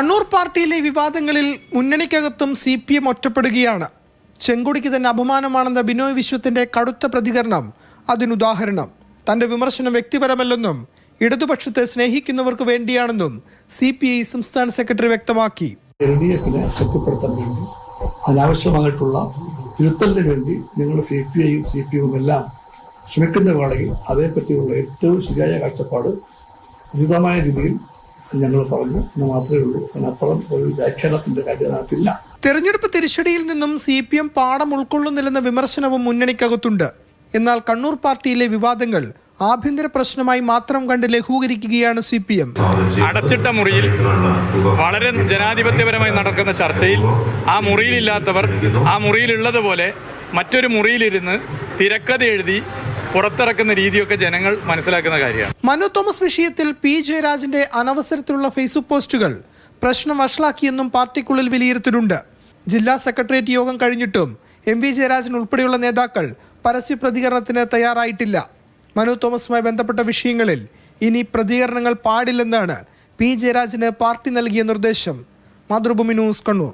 കണ്ണൂർ പാർട്ടിയിലെ വിവാദങ്ങളിൽ മുന്നണിക്കകത്തും സി പി എം ഒറ്റപ്പെടുകയാണ്. ചെങ്കൊടിക്ക് തന്നെ അപമാനമാണെന്ന ബിനോയ് വിശ്വത്തിന്റെ കടുത്ത പ്രതികരണം അതിനുദാഹരണം. തന്റെ വിമർശനം വ്യക്തിപരമല്ലെന്നും ഇടതുപക്ഷത്തെ സ്നേഹിക്കുന്നവർക്ക് വേണ്ടിയാണെന്നും സി പി ഐ സംസ്ഥാന സെക്രട്ടറി വ്യക്തമാക്കി. എൽ ഡി എഫിനെ ശക്തിപ്പെടുത്താൻ വേണ്ടി അനാവശ്യമായിട്ടുള്ള തിരുത്തലിന് വേണ്ടി നിങ്ങൾ സി പി ഐയും സി പി എമ്മും എല്ലാം ശ്രമിക്കുന്ന വേളയിൽ അതേപ്പറ്റിയുള്ള ഏറ്റവും ശരിയായ കാഴ്ചപ്പാട് ഉചിതമായ രീതിയിൽ ഞങ്ങൾ പറഞ്ഞു. എന്ന് മാത്രമേ ഉള്ളൂ. അതിനപ്പുറം ഒരു വ്യാഖ്യാനത്തിന്റെ കാര്യം അതിനകത്തില്ല. തെരഞ്ഞെടുപ്പ് തിരിച്ചടിയിൽ നിന്നും സി പി എം പാഠം ഉൾക്കൊള്ളുന്നില്ലെന്ന വിമർശനവും മുന്നണിക്കകത്തുണ്ട്. എന്നാൽ കണ്ണൂർ പാർട്ടിയിലെ വിവാദങ്ങൾ ആഭ്യന്തര പ്രശ്നമായി മാത്രം കണ്ട് ലഘൂകരിക്കുകയാണ് സി പി എം അടച്ചിട്ട മുറിയിൽ വളരെ ജനാധിപത്യപരമായി നടക്കുന്ന ചർച്ചയിൽ ആ മുറിയിലില്ലാത്തവർ ആ മുറിയിലുള്ളതുപോലെ മറ്റൊരു മുറിയിലിരുന്ന് തിരക്കഥ എഴുതി പുറത്തിറക്കുന്ന രീതിയൊക്കെ ജനങ്ങൾ മനസ്സിലാക്കുന്ന കാര്യമാണ്. മനു തോമസ് വിഷയത്തിൽ പി ജയരാജന്റെ അനവസരത്തിലുള്ള ഫേസ്ബുക്ക് പോസ്റ്റുകൾ പ്രശ്നം വഷളാക്കിയെന്നും പാർട്ടിക്കുള്ളിൽ വിലയിരുത്തലുണ്ട്. ജില്ലാ സെക്രട്ടേറിയറ്റ് യോഗം കഴിഞ്ഞിട്ടും എം വി ജയരാജൻ ഉൾപ്പെടെയുള്ള നേതാക്കൾ പരസ്യ പ്രതികരണത്തിന് തയ്യാറായിട്ടില്ല. മനു തോമസുമായി ബന്ധപ്പെട്ട വിഷയങ്ങളിൽ ഇനി പ്രതികരണങ്ങൾ പാടില്ലെന്നാണ് പി ജയരാജന് പാർട്ടി നൽകിയ നിർദ്ദേശം. മാതൃഭൂമി ന്യൂസ് കണ്ണൂർ.